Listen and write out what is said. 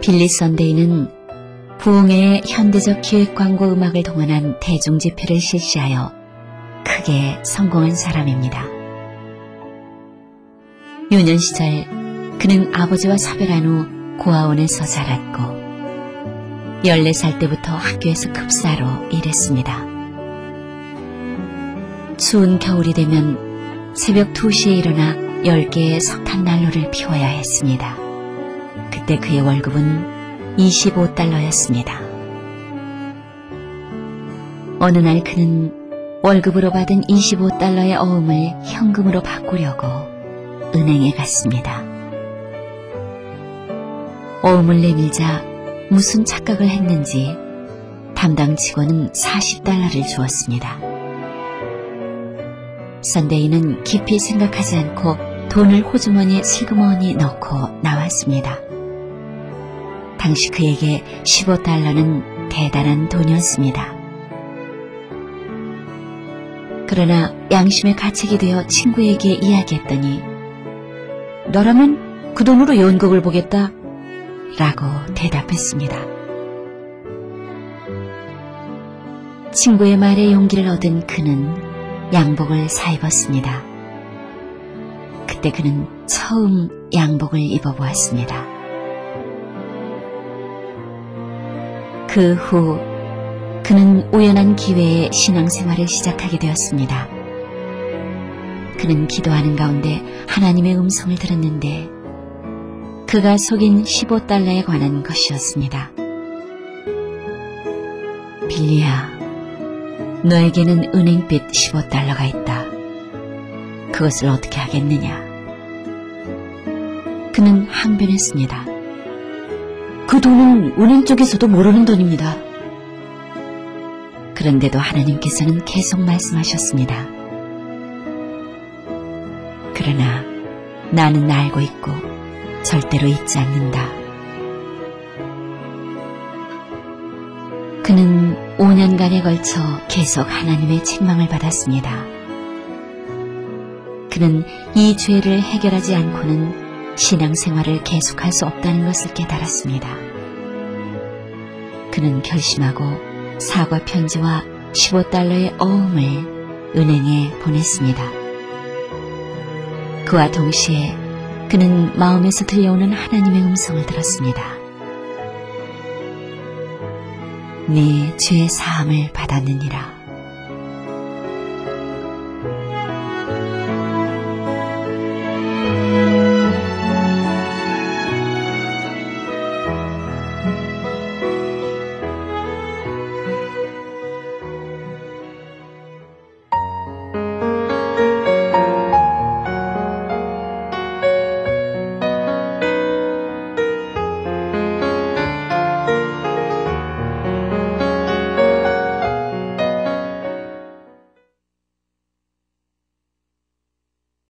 빌리 선데이는 부흥회의 현대적 기획 광고 음악을 동원한 대중 집회를 실시하여 크게 성공한 사람입니다. 유년 시절 그는 아버지와 사별한 후 고아원에서 자랐고 14살 때부터 학교에서 급사로 일했습니다. 추운 겨울이 되면 새벽 2시에 일어나 10개의 석탄 난로를 피워야 했습니다. 그때 그의 월급은 25달러였습니다. 어느 날 그는 월급으로 받은 25달러의 어음을 현금으로 바꾸려고 은행에 갔습니다. 어음을 내밀자 무슨 착각을 했는지 담당 직원은 40달러를 주었습니다. 선데이는 깊이 생각하지 않고 돈을 호주머니에 슬그머니 넣고 나왔습니다. 당시 그에게 15달러는 대단한 돈이었습니다. 그러나 양심의 가책이 되어 친구에게 이야기했더니 너라면 그 돈으로 연극을 보겠다 라고 대답했습니다. 친구의 말에 용기를 얻은 그는 양복을 사입었습니다. 그때 그는 처음 양복을 입어보았습니다. 그 후 그는 우연한 기회에 신앙생활을 시작하게 되었습니다. 그는 기도하는 가운데 하나님의 음성을 들었는데 그가 속인 15달러에 관한 것이었습니다. 빌리야, 너에게는 은행빚 15달러가 있다. 그것을 어떻게 하겠느냐? 그는 항변했습니다. 그 돈은 은행 쪽에서도 모르는 돈입니다. 그런데도 하나님께서는 계속 말씀하셨습니다. 그러나 나는 알고 있고 절대로 잊지 않는다. 그는 5년간에 걸쳐 계속 하나님의 책망을 받았습니다. 그는 이 죄를 해결하지 않고는 신앙생활을 계속할 수 없다는 것을 깨달았습니다. 그는 결심하고 사과 편지와 15달러의 어음을 은행에 보냈습니다. 그와 동시에 그는 마음에서 들려오는 하나님의 음성을 들었습니다. 네 죄 사함을 받았느니라.